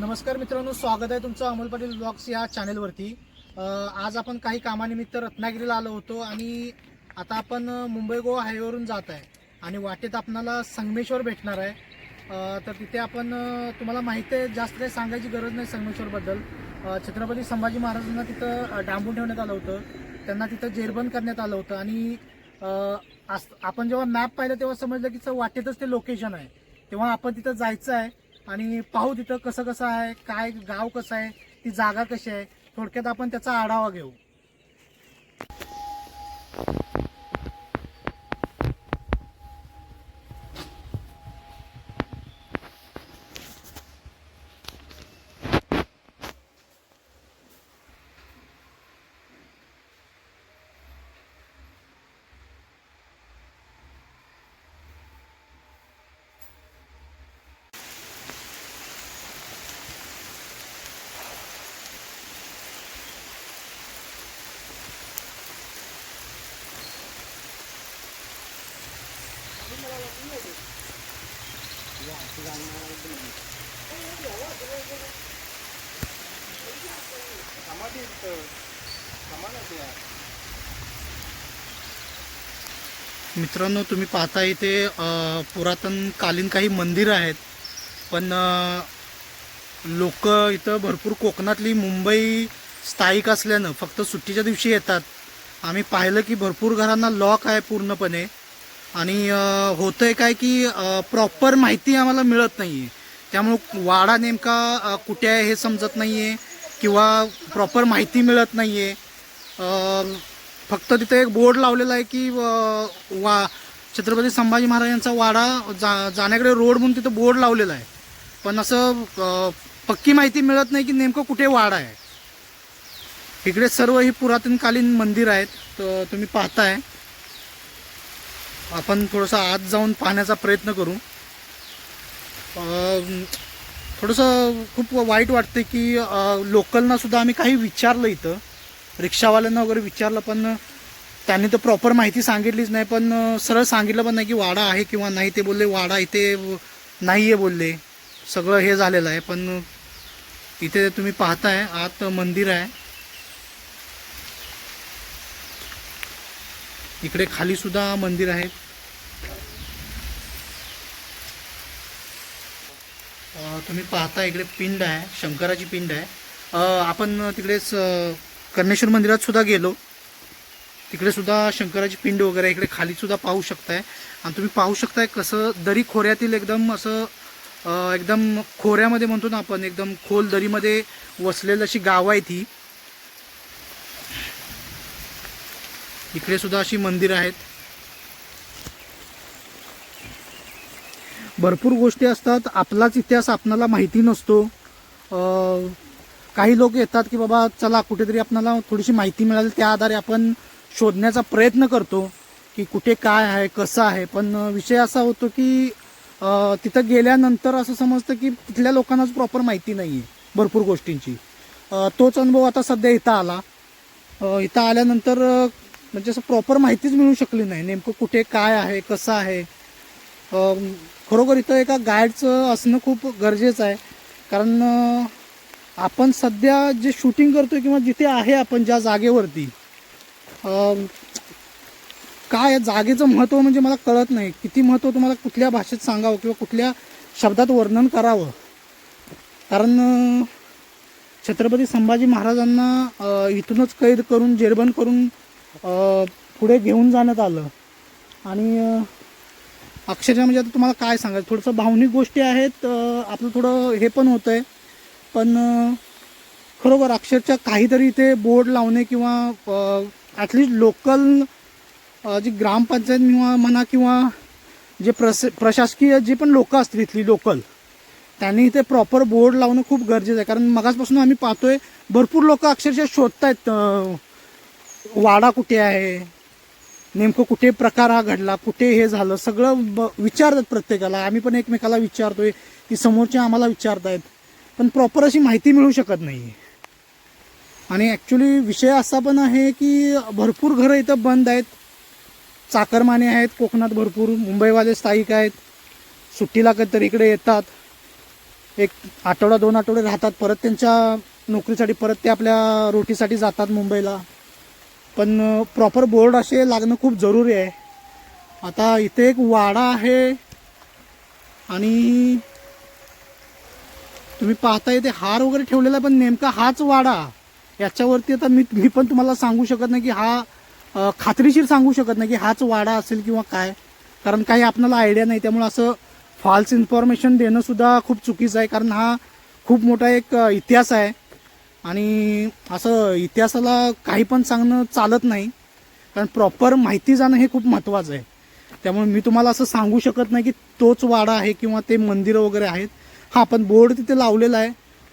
नमस्कार मित्रांनो स्वागत आहे तुमचं अमोल पाटील ब्लॉग्स या चॅनेलवरती. आज आपण काही कामानिमित्त रत्नागिरीला आलो होतो आणि आता आपण मुंबई गोवा हायवेवरून जात आहे आणि वाटेत आपणाला संगमेश्वर भेटणार आहे. तर तिथे आपण तुम्हाला माहिती आहे जास्त काही सांगायची गरज नाही संगमेश्वरबद्दल. छत्रपती संभाजी महाराजांना तिथं डांबून ठेवण्यात आलं होतं. त्यांना तिथं जेरबंद करण्यात आलं होतं आणि आपण जेव्हा मॅप पाहिलं तेव्हा समजलं की वाटेतच ते लोकेशन आहे. तेव्हा आपण तिथं जायचं आहे. आणि पाहू तिथं कसं कसं आहे काय गाव कसं आहे ती जागा कशी आहे थोडक्यात आपण त्याचा आढावा घेऊ. मित्रांनो तुम्ही पाहता इथे पुरातनकालीन पुरातन कालीन काही मंदिरं आहेत पण लोक इथं भरपूर कोकणातली मुंबई स्थायिक असल्यानं फक्त सुट्टीच्या दिवशी येतात. आम्ही पाहिलं की भरपूर घरांना लॉक आहे पूर्णपणे. आणि होतं होतंय काय की प्रॉपर माहिती आम्हाला मिळत नाही आहे त्यामुळं वाडा नेमका कुठे आहे हे समजत नाही आहे किंवा प्रॉपर माहिती मिळत नाही आहे फक्त तिथे एक बोर्ड लावलेला आहे की वा छत्रपती संभाजी महाराजांचा वाडा जा जाण्याकडे रोड म्हणून तिथं बोर्ड लावलेला आहे. पण असं पक्की माहिती मिळत नाही की नेमकं कुठे वाडा आहे. इकडे सर्व ही पुरातनकालीन मंदिर आहेत तर तुम्ही पाहताय. आपण थोडंसं आत जाऊन पाहण्याचा प्रयत्न करू. थोडंसं खूप वाईट वाटते की लोकलनासुद्धा आम्ही काही विचारलं इथं. रिक्षावाल्यांना वगैरे विचारलं पण त्यांनी तर प्रॉपर माहिती सांगितलीच नाही पण सरळ सांगितलं पण नाही की वाडा आहे किंवा नाही ते बोलले वाडा इथे नाही आहे बोलले. सगळं हे झालेलं आहे पण इथे तुम्ही पाहताय आत मंदिर आहे. इकडे खाली सुद्धा मंदिर आहे. तुम्ही पाहता इकडे पिंड आहे शंकराची पिंड आहे. आपण तिकडेच कर्णेश्वर मंदिरात सुद्धा गेलो. तिकडे सुद्धा शंकराची पिंड वगैरे इकडे खाली सुद्धा पाहू शकताय. आणि तुम्ही पाहू शकताय कसं दरी खोऱ्यातील एकदम असं एकदम खोऱ्यामध्ये म्हणतो ना आपण एकदम खोल दरीमध्ये वसलेलं अशी गावं आहे ती इकडे सुद्धा अशी मंदिरं आहेत. भरपूर गोष्टी असतात. आपलाच इतिहास आपणाला माहिती नसतो. काही लोक येतात की बाबा चला कुठेतरी आपणाला थोडीशी माहिती मिळाली त्या आधारे आपण शोधण्याचा प्रयत्न करतो की कुठे काय आहे कसं आहे. पण विषय असा होतो की तिथं गेल्यानंतर असं समजतं की तिथल्या लोकांनाच प्रॉपर माहिती नाही आहे भरपूर गोष्टींची. तोच अनुभव आता सध्या इथं आला. इथं आल्यानंतर म्हणजे असं प्रॉपर माहितीच मिळू शकली नाही. नेमकं कुठे काय आहे कसं आहे? खरोखर इथं एका गाईडचं असणं खूप गरजेचं आहे. कारण आपण सध्या जे शूटिंग करतोय किंवा जिथे आहे आपण ज्या जागेवरती काय या जागेचं महत्त्व म्हणजे मला कळत नाही. किती महत्त्व तुम्हाला कुठल्या भाषेत सांगावं किंवा कुठल्या शब्दात वर्णन करावं? कारण छत्रपती संभाजी महाराजांना इथूनच कैद करून जेरबंद करून पुढे घेऊन जाण्यात आलं. आणि अक्षरशः म्हणजे आता तुम्हाला काय सांगायचं? थोडंसं भावनिक गोष्टी आहेत आपलं थोडं हे पण होतं आहे पण खरोखर अक्षरशः काहीतरी इथे बोर्ड लावणे किंवा ॲटलिस्ट लोकल जी ग्रामपंचायत किंवा म्हणा किंवा जे प्रस प्रशासकीय जे पण लोक असतील इथली लोकल त्यांनी इथे प्रॉपर बोर्ड लावणं खूप गरजेचं आहे. कारण मगासपासून आम्ही पाहतोय भरपूर लोक अक्षरशः शोधत आहेत वाडा कुठे आहे? नेमकं कुठे प्रकार हा घडला? कुठे हे झालं? सगळं ब विचारतात प्रत्येकाला. आम्ही पण एकमेकाला विचारतोय. की समोरचे आम्हाला विचारतायत. पण प्रॉपर अशी माहिती मिळू शकत नाही. आणि ॲक्च्युली विषय असा पण आहे की भरपूर घरं इथं बंद आहेत. चाकरमाने आहेत कोकणात भरपूर मुंबईवाले स्थायिक आहेत. सुट्टीला कधीतरी इकडे येतात. एक आठवडा दोन आठवडे राहतात. परत त्यांच्या नोकरीसाठी परत ते आपल्या रोटीसाठी जातात मुंबईला. पण प्रॉपर बोर्ड असे लागणं खूप जरुरी आहे. आता इथे एक वाडा आहे आणि तुम्ही पाहता इथे हार वगैरे ठेवलेला आहे, पण नेमका हाच वाडा याच्यावरती आता मी मी पण तुम्हाला सांगू शकत नाही की हा खात्रीशीर सांगू शकत नाही की हाच वाडा असेल किंवा काय. कारण काही आपल्याला आयडिया नाही त्यामुळे असं फॉल्स इन्फॉर्मेशन देणंसुद्धा खूप चुकीचं आहे कारण हा खूप मोठा एक इतिहास आहे. आणि असं इतिहासाला काही पण सांगणं चालत नाही. कारण प्रॉपर माहिती जाणं हे खूप महत्त्वाचं आहे. त्यामुळे मी तुम्हाला असं सांगू शकत नाही की तोच वाडा आहे किंवा ते मंदिरं वगैरे आहेत. हां पण बोर्ड तिथे लावलेला आहे.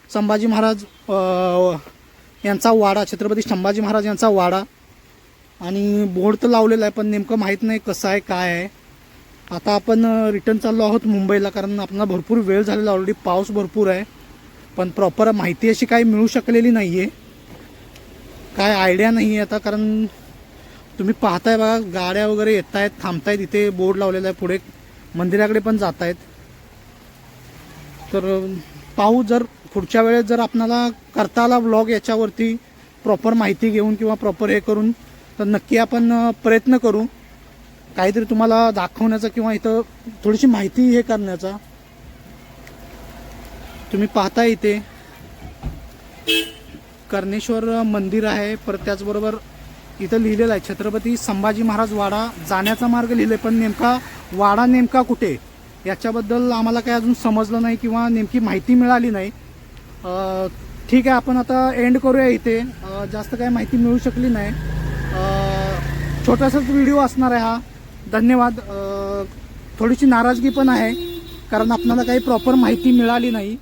संभाजी महाराज यांचा वाडा छत्रपती संभाजी महाराज यांचा वाडा. आणि बोर्ड तर लावलेला आहे पण नेमकं माहीत नाही कसं आहे काय आहे. आता आपण रिटर्न चाललो आहोत मुंबईला कारण आपल्याला भरपूर वेळ झालेला ऑलरेडी पाऊस भरपूर आहे. पण प्रॉपर माहिती अशी काही मिळू शकलेली नाही आहे काय आयडिया नाही आहे आता कारण तुम्ही पाहताय बघा गाड्या वगैरे येत आहेत थांबतायत इथे बोर्ड लावलेला आहे पुढे. मंदिराकडे पण जात आहेत तर पाहू जर पुढच्या वेळेस जर आपणाला करता आला व्लॉग याच्यावरती प्रॉपर माहिती घेऊन किंवा प्रॉपर हे करून तर नक्की आपण प्रयत्न करू. काहीतरी तुम्हाला दाखवण्याचा किंवा इथं थोडीशी माहिती हे करण्याचा. तुम्ही पाहता इथे. कर्णेश्वर मंदिर आहे परत त्याचबरोबर इथं लिहिलेलं आहे छत्रपती संभाजी महाराज वाडा. जाण्याचा मार्ग लिहिले पण नेमका वाडा नेमका कुठे? याच्याबद्दल आम्हाला काही अजून समजलं नाही किंवा नेमकी माहिती मिळाली नाही. ठीक आहे आपण आता एंड करूया इथे. जास्त काही माहिती मिळू शकली नाही. छोटासाच व्हिडिओ असणार आहे हा. धन्यवाद. थोडीशी नाराजगी पण आहे कारण आपल्याला काही प्रॉपर माहिती मिळाली नाही.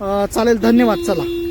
चालेल धन्यवाद चला.